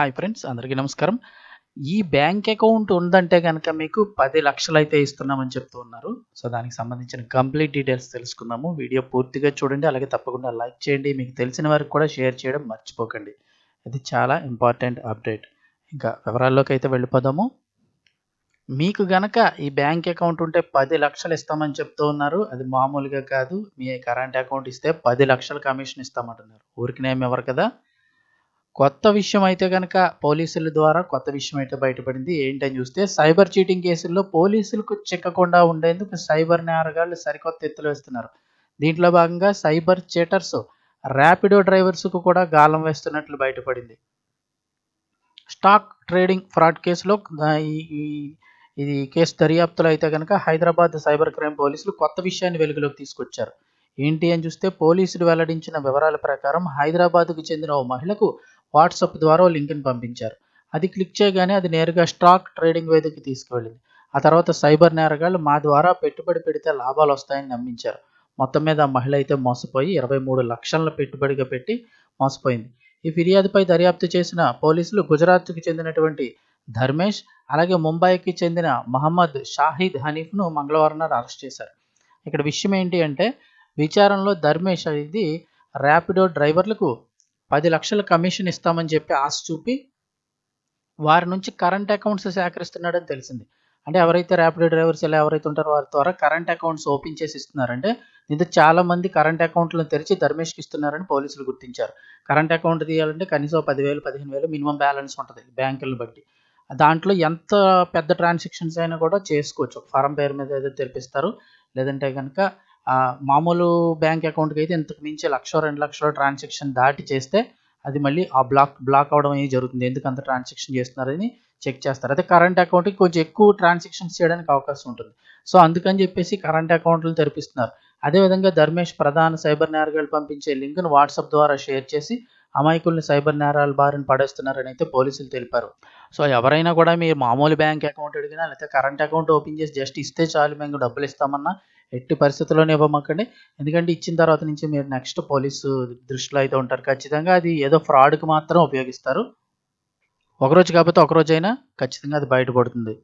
Hi friends అందరికీ నమస్కారం. ఈ బ్యాంక్ అకౌంట్ ఉందంటే కనుక మీకు పది లక్షలు అయితే ఇస్తున్నామని చెప్తూ ఉన్నారు. సో దానికి సంబంధించిన కంప్లీట్ డీటెయిల్స్ తెలుసుకుందాము. వీడియో పూర్తిగా చూడండి అలాగే తప్పకుండా లైక్ చేయండి. మీకు తెలిసిన వారికి కూడా షేర్ చేయడం మర్చిపోకండి. ఇది చాలా ఇంపార్టెంట్ అప్డేట్. ఇంకా వివరాల్లోకి అయితే వెళ్ళిపోదాము. మీకు గనక ఈ బ్యాంక్ అకౌంట్ ఉంటే పది లక్షలు ఇస్తామని చెప్తూ ఉన్నారు. అది మామూలుగా కాదు. మీ కరెంట్ అకౌంట్ ఇస్తే పది లక్షల కమిషన్ ఇస్తామంటున్నారు. ఊరికినేమి ఎవరు కదా? కొత్త విషయం అయితే కనుక పోలీసుల ద్వారా కొత్త విషయం అయితే బయటపడింది. ఏంటని చూస్తే సైబర్ చీటింగ్ కేసుల్లో పోలీసులకు చిక్కకుండా ఉండేందుకు సైబర్ నేరగాళ్ళు సరికొత్త ఎత్తులు వేస్తున్నారు. దీంట్లో భాగంగా సైబర్ చీటర్స్ ర్యాపిడో డ్రైవర్స్కు కూడా గాలం వేస్తున్నట్లు బయటపడింది. స్టాక్ ట్రేడింగ్ ఫ్రాడ్ కేసులో ఈ- ఇది కేసు దర్యాప్తులో అయితే కనుక హైదరాబాద్ సైబర్ క్రైమ్ పోలీసులు కొత్త విషయాన్ని వెలుగులోకి తీసుకొచ్చారు. ఏంటి అని చూస్తే పోలీసులు వెల్లడించిన వివరాల ప్రకారం హైదరాబాద్కు చెందిన ఓ మహిళకు వాట్సాప్ ద్వారా లింక్ని పంపించారు. అది క్లిక్ చేయగానే అది నేరుగా స్టాక్ ట్రేడింగ్ వేదికకి తీసుకువెళ్ళింది. ఆ తర్వాత సైబర్ నేరగాళ్ళు మా ద్వారా పెట్టుబడి పెడితే లాభాలు వస్తాయని నమ్మించారు. మొత్తం మీద ఆ మహిళ అయితే మోసపోయి ఇరవై మూడు లక్షల పెట్టుబడిగా పెట్టి మోసపోయింది. ఈ ఫిర్యాదుపై దర్యాప్తు చేసిన పోలీసులు గుజరాత్కు చెందినటువంటి ధర్మేష్ అలాగే ముంబైకి చెందిన మహమ్మద్ షాహిద్ హనీఫ్ను మంగళవారం నాడు అరెస్ట్ చేశారు. ఇక్కడ విషయం ఏంటి అంటే విచారణలో ధర్మేష్ అనేది ర్యాపిడో డ్రైవర్లకు పది లక్షల కమిషన్ ఇస్తామని చెప్పి ఆశ చూపి వారి నుంచి కరెంట్ అకౌంట్స్ సేకరిస్తున్నాడని తెలిసింది. అంటే ఎవరైతే ర్యాపిడ్ డ్రైవర్స్ ఇలా ఎవరైతే ఉంటారో వారి ద్వారా కరెంట్ అకౌంట్స్ ఓపెన్ చేసి ఇస్తున్నారంటే ఇది చాలా మంది కరెంట్ అకౌంట్లను తెరిచి ధర్మేష్కి ఇస్తున్నారని పోలీసులు గుర్తించారు. కరెంట్ అకౌంట్ తీయాలంటే కనీసం పదివేలు పదిహేను వేలు మినిమం బ్యాలెన్స్ ఉంటుంది బ్యాంకులను బట్టి. దాంట్లో ఎంత పెద్ద ట్రాన్సాక్షన్స్ అయినా కూడా చేసుకోవచ్చు. ఫారం పేరు మీద ఏదో తెరిపిస్తారు. లేదంటే కనుక మామూలు బ్యాంక్ అకౌంట్కి అయితే ఇంతకు మించి లక్ష రెండు లక్షల ట్రాన్సాక్షన్ దాటి చేస్తే అది మళ్ళీ ఆ బ్లాక్ బ్లాక్ అవడం అనేది జరుగుతుంది. ఎందుకు అంత ట్రాన్సాక్షన్ చేస్తున్నారని చెక్ చేస్తారు. అయితే కరెంట్ అకౌంట్కి కొంచెం ఎక్కువ ట్రాన్సాక్షన్స్ చేయడానికి అవకాశం ఉంటుంది. సో అందుకని చెప్పేసి కరెంట్ అకౌంట్లు తెరిపిస్తున్నారు. అదేవిధంగా ధర్మేష్ ప్రధాన సైబర్ నేరగాళ్ళు పంపించే లింక్ను వాట్సాప్ ద్వారా షేర్ చేసి అమాయకుల్ని సైబర్ నేరాల బారిన పడేస్తున్నారని అయితే పోలీసులు తెలిపారు. సో ఎవరైనా కూడా మీరు మామూలు బ్యాంక్ అకౌంట్ అడిగినా లేకపోతే కరెంట్ అకౌంట్ ఓపెన్ చేసి జస్ట్ ఇస్తే చాలు మేము డబ్బులు ఇస్తామన్నా ఎట్టి పరిస్థితుల్లోనే ఇవ్వమాకండి. ఎందుకంటే ఇచ్చిన తర్వాత నుంచి మీరు నెక్స్ట్ పోలీసు దృష్టిలో అయితే ఉంటారు. ఖచ్చితంగా అది ఏదో ఫ్రాడ్కి మాత్రం ఉపయోగిస్తారు. ఒకరోజు కాకపోతే ఒకరోజైనా అయినా ఖచ్చితంగా అది బయటపడుతుంది.